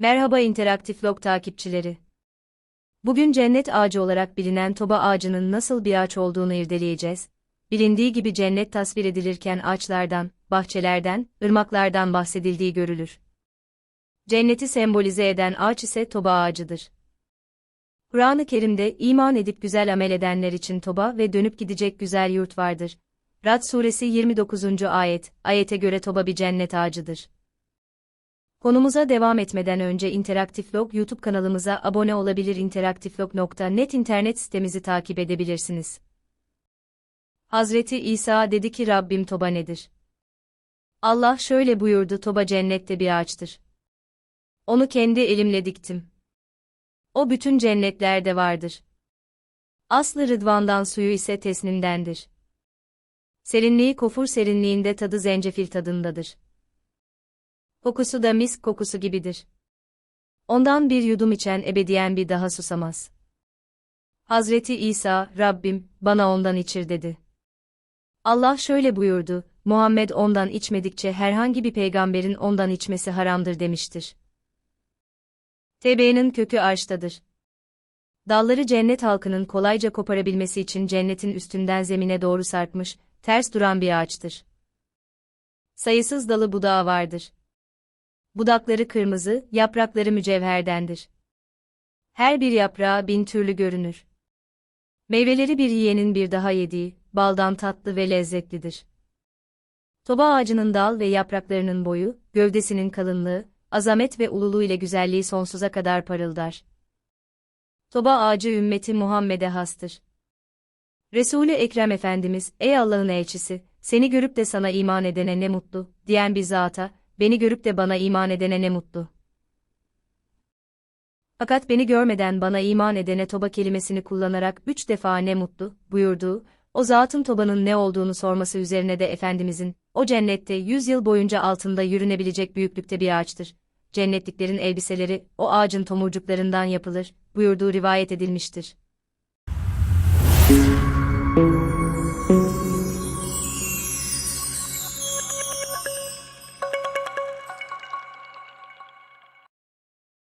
Merhaba interaktif log takipçileri. Bugün cennet ağacı olarak bilinen toba ağacının nasıl bir ağaç olduğunu irdeleyeceğiz. Bilindiği gibi cennet tasvir edilirken ağaçlardan, bahçelerden, ırmaklardan bahsedildiği görülür. Cenneti sembolize eden ağaç ise toba ağacıdır. Kur'an-ı Kerim'de iman edip güzel amel edenler için toba ve dönüp gidecek güzel yurt vardır. Rad suresi 29. ayet, ayete göre toba bir cennet ağacıdır. Konumuza devam etmeden önce Interaktif Log YouTube kanalımıza abone olabilir interaktiflog.net internet sitemizi takip edebilirsiniz. Hazreti İsa dedi ki Rabbim toba nedir? Allah şöyle buyurdu toba cennette bir ağaçtır. Onu kendi elimle diktim. O bütün cennetlerde vardır. Aslı rıdvandan suyu ise tesnimdendir. Serinliği kofur serinliğinde tadı zencefil tadındadır. Kokusu da misk kokusu gibidir. Ondan bir yudum içen ebediyen bir daha susamaz. Hazreti İsa, Rabbim, bana ondan içir dedi. Allah şöyle buyurdu, Muhammed ondan içmedikçe herhangi bir peygamberin ondan içmesi haramdır demiştir. TB'nin kökü arştadır. Dalları cennet halkının kolayca koparabilmesi için cennetin üstünden zemine doğru sarkmış, ters duran bir ağaçtır. Sayısız dalı budağı vardır. Budakları kırmızı, yaprakları mücevherdendir. Her bir yaprağı bin türlü görünür. Meyveleri bir yiyenin bir daha yediği, baldan tatlı ve lezzetlidir. Toba ağacının dal ve yapraklarının boyu, gövdesinin kalınlığı, azamet ve ululuğu ile güzelliği sonsuza kadar parıldar. Toba ağacı ümmeti Muhammed'e hastır. Resul-i Ekrem Efendimiz, ey Allah'ın elçisi, seni görüp de sana iman edene ne mutlu, diyen bir zata, beni görüp de bana iman edene ne mutlu. Fakat beni görmeden bana iman edene toba kelimesini kullanarak üç defa ne mutlu, buyurduğu, o zatın tobanın ne olduğunu sorması üzerine de Efendimizin, o cennette yüz yıl boyunca altında yürünebilecek büyüklükte bir ağaçtır. Cennetliklerin elbiseleri, o ağacın tomurcuklarından yapılır, buyurduğu rivayet edilmiştir.